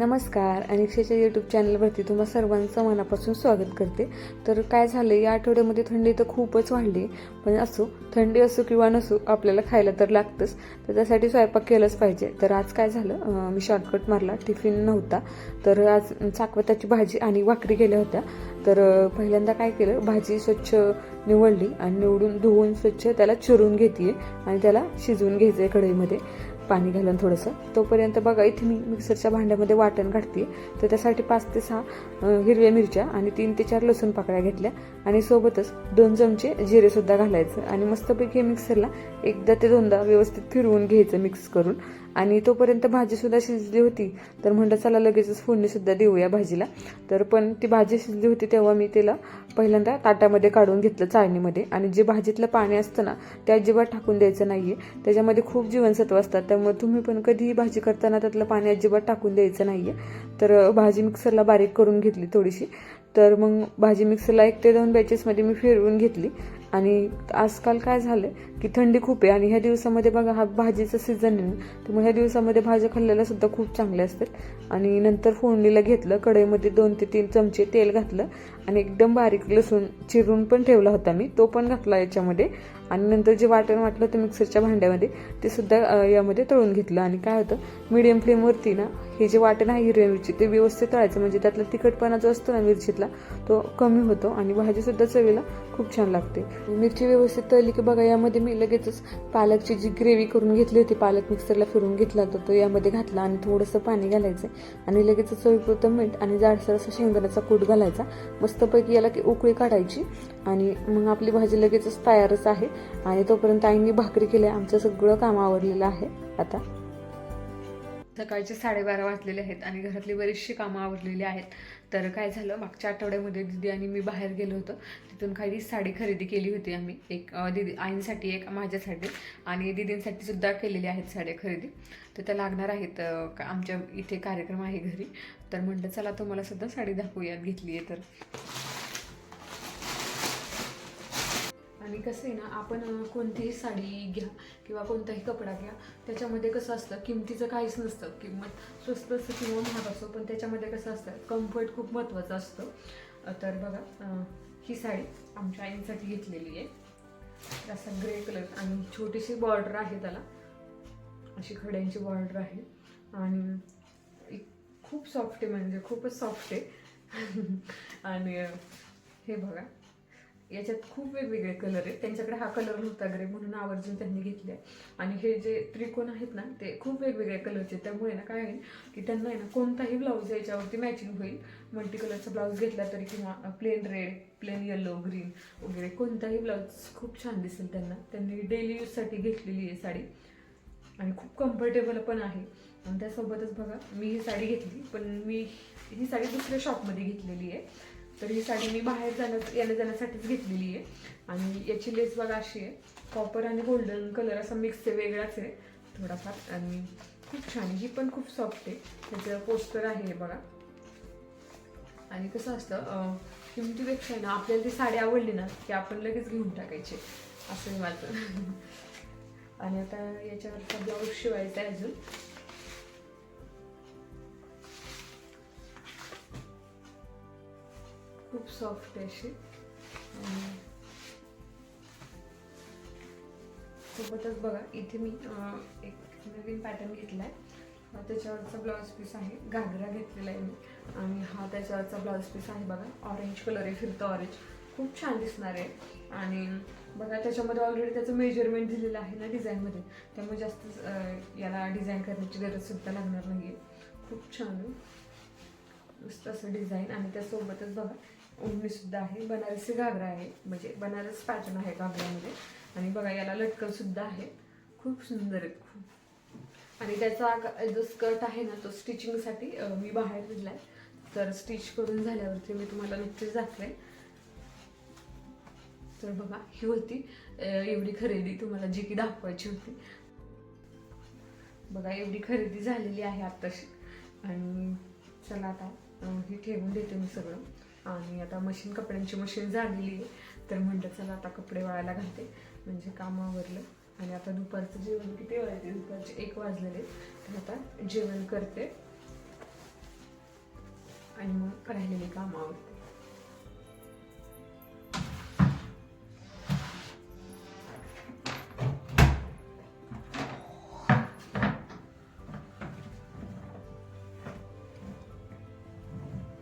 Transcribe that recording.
नमस्कार अनिक्षेच्या यूट्यूब चॅनलवरती तुम्हा सर्वांचं मनापासून स्वागत करते. तर काय झालं या आठवड्यामध्ये थंडी तर खूपच वाढली पण असो थंडी असो किंवा नसो आपल्याला खायला तर लागतंच. तर त्यासाठी स्वयंपाक केलंच पाहिजे. तर आज काय झालं मी शॉर्टकट मारला टिफिन नव्हता. तर आज चाकवताची भाजी आणि भाकरी केल्या होत्या. तर पहिल्यांदा काय केलं भाजी स्वच्छ निवडली आणि निवडून धुवून स्वच्छ त्याला चिरून घेते आणि त्याला शिजवून घ्यायचं आहे कढईमध्ये. पाणी घालून थोडंसं. तोपर्यंत बघा इथे मी मिक्सरच्या भांड्यामध्ये वाटण काढते तर त्यासाठी पाच ते सहा हिरव्या मिरच्या आणि तीन ते चार लसूण पाकळ्या घेतल्या. आणि सोबतच दोन चमचे जिरेसुद्धा घालायचं. आणि मस्तपैकी मिक्सरला एकदा ते दोनदा व्यवस्थित फिरवून घ्यायचं मिक्स करून. आणि तोपर्यंत भाजीसुद्धा शिजली होती. तर म्हणलं चला लगेचच फोडणीसुद्धा देऊया भाजीला. तर पण ती भाजी शिजली होती तेव्हा मी तिला पहिल्यांदा ताटामध्ये काढून घेतलं चाळणीमध्ये. आणि जे भाजीतलं पाणी असतं ना ते अजिबात टाकून द्यायचं नाही आहे त्याच्यामध्ये खूप जीवनसत्व असतात. त्यामुळे तुम्ही पण कधीही भाजी करताना त्यातलं पाणी अजिबात टाकून द्यायचं नाही आहे तर भाजी मिक्सरला बारीक करून घेतली थोडीशी. तर मग भाजी मिक्सरला एक ते दोन बॅचेसमध्ये मी फिरवून घेतली. आणि आजकाल काय झालं की थंडी खूप आहे आणि ह्या दिवसामध्ये बघा हा भाजीचा सीझन आहे ना. त्यामुळे ह्या दिवसामध्ये भाज्या खाल्लेल्या सुद्धा खूप चांगल्या असतात. आणि नंतर फोडणीला घेतलं कढईमध्ये दोन ते तीन चमचे तेल घातलं. आणि एकदम बारीक लसूण चिरून पण ठेवला होता मी. तो पण घातला याच्यामध्ये. आणि नंतर जे वाटण वाटलं होतं मिक्सरच्या भांड्यामध्ये ते सुद्धा यामध्ये तळून घेतलं. आणि काय होतं मीडियम फ्लेमवरती ना हे जे वाटण आहे हिरव्या मिरची ते व्यवस्थित तळायचं. म्हणजे त्यातला तिखटपणा जो असतो ना मिरचीतला तो कमी होतो आणि भाजीसुद्धा चवीला खूप छान लागते. मिरची व्यवस्थित तळली की बघा यामध्ये मी लगेचच पालकची जी ग्रेव्ही करून घेतली होती पालक मिक्सरला फिरून घेतला होता तो यामध्ये घातला आणि थोडंसं पाणी घालायचं. आणि लगेच चवीपुरतं मीठ आणि जाडसर असा शेंगदाण्याचा कूट घालायचा. मग मस्तपैकी याला की उकळी काढायची आणि मग आपली भाजी लगेचच तयारच आहे. आणि तोपर्यंत आईंनी भाकरी केली. आमचं सगळं काम आवडलेलं आहे आता. सकाळचे साडेबारा वाजलेले आहेत आणि घरातली बरीचशी कामं आवडलेली आहेत. तर काय झालं? मागच्या आठवड्यामध्ये दिदी आणि मी बाहेर गेलो होतो. तिथून काही साडी खरेदी केली होती आम्ही. एक दिदी आईंसाठी एक माझ्यासाठी. आणि दिदींसाठी सुद्धा केलेली आहेत साड्या खरेदी. तर त्या लागणार आहेत का- आमच्या इथे कार्यक्रम आहे घरी. तर म्हटलं चला तुम्हाला सुद्धा साडी दाखवूयात घेतली आहे तर. आणि कसं आहे ना आपण कोणतीही साडी घ्या किंवा कोणताही कपडा घ्या त्याच्यामध्ये कसं असतं किमतीचं काहीच नसतं. किंमत स्वस्त असतं किंवा महाग असतो पण त्याच्यामध्ये कसं असतं कम्फर्ट खूप महत्त्वाचं असतं. तर बघा ही साडी आमच्या आईंसाठी घेतलेली आहे. असा ग्रे कलर आणि छोटीशी बॉर्डर आहे त्याला. अशी खड्यांची बॉर्डर आहे. आणि खूप सॉफ्ट आहे म्हणजे खूपच सॉफ्ट आहे. आणि हे बघा. याच्यात खूप वेगवेगळे कलर आहेत. त्यांच्याकडे हा कलर नव्हता ग्रे म्हणून आवर्जून त्यांनी घेतले. आणि हे जे त्रिकोण आहेत ना ते खूप वेगवेगळ्या कलरचे आहेत. त्यामुळे ना काय होईल की त्यांना आहे ना कोणताही ब्लाऊज याच्यावरती मॅचिंग होईल. मल्टी कलरचा ब्लाऊज घेतला तरी किंवा plain red plain yellow green वगैरे कोणताही ब्लाऊज खूप छान दिसेल त्यांना. त्यांनी डेली यूजसाठी घेतलेली आहे साडी. आणि खूप कम्फर्टेबल पण आहे. आणि त्यासोबतच बघा मी ही साडी घेतली पण मी ही साडी दुसऱ्या शॉपमध्ये घेतलेली आहे. तर ही साडी मी बाहेर जाण्या येण्या जाण्यासाठीच घेतलेली आहे. आणि याची लेस बघा अशी आहे. कॉपर आणि गोल्डन कलर असा मिक्स आहे वेगळाच आहे. थोडाफार आणि खूप छान आहे. ही पण खूप सॉफ्ट आहे. त्याचं पोस्टर आहे हे बघा. आणि कसं असतं किमतीपेक्षा आहे ना आपल्याला ती साडी आवडली ना की आपण लगेच घेऊन टाकायची. असं मी माझं. आणि आता याच्यावरचा ब्लाऊज शिवायचा आहे अजून. खूप सॉफ्ट आहे अशी. आणि सोबतच बघा इथे मी एक नवीन पॅटर्न घेतला आहे त्याच्यावरचा ब्लाऊज पीस आहे. घागरा घेतलेला आहे मी. आणि हा त्याच्यावरचा ब्लाऊज पीस आहे बघा. ऑरेंज कलर आहे फिरतं ऑरेंज खूप छान दिसणार आहे. आणि बघा त्याच्यामध्ये ऑलरेडी त्याचं मेजरमेंट दिलेलं आहे ना डिझाईनमध्ये त्यामुळे जास्त याला डिझाईन करण्याची गरजसुद्धा लागणार नाही आहे खूप छान आहे. मस्त असं डिझाईन आणि त्यासोबतच बघा ओढणीसुद्धा आहे. बनारसी घागरा आहे. म्हणजे बनारस पॅटर्न आहे घागऱ्यामध्ये. आणि बघा याला लटकनसुद्धा आहे. खूप सुंदर आहेत खूप. आणि त्याचा जो स्कर्ट आहे ना तो स्टिचिंगसाठी मी बाहेर दिलाय. तर स्टिच करून झाल्यावरती मी तुम्हाला नक्कीच दाखवेन. तर बघा ही होती एवढी खरेदी तुम्हाला जी की दाखवायची होती. बघा एवढी खरेदी झालेली आहे आत्ताशी. आणि चला आता ही ठेवून देते मी सगळं. आणि आता मशीन कपड्यांची मशीन झालेली आहे. तर म्हणलं चला आता कपडे वाळायला घालते. म्हणजे काम आवरलं. आणि आता दुपारचं जेवण किती वाजले? दुपारचे एक वाजलेले तर आता जेवण करते. आणि मग राहिलेली आवडते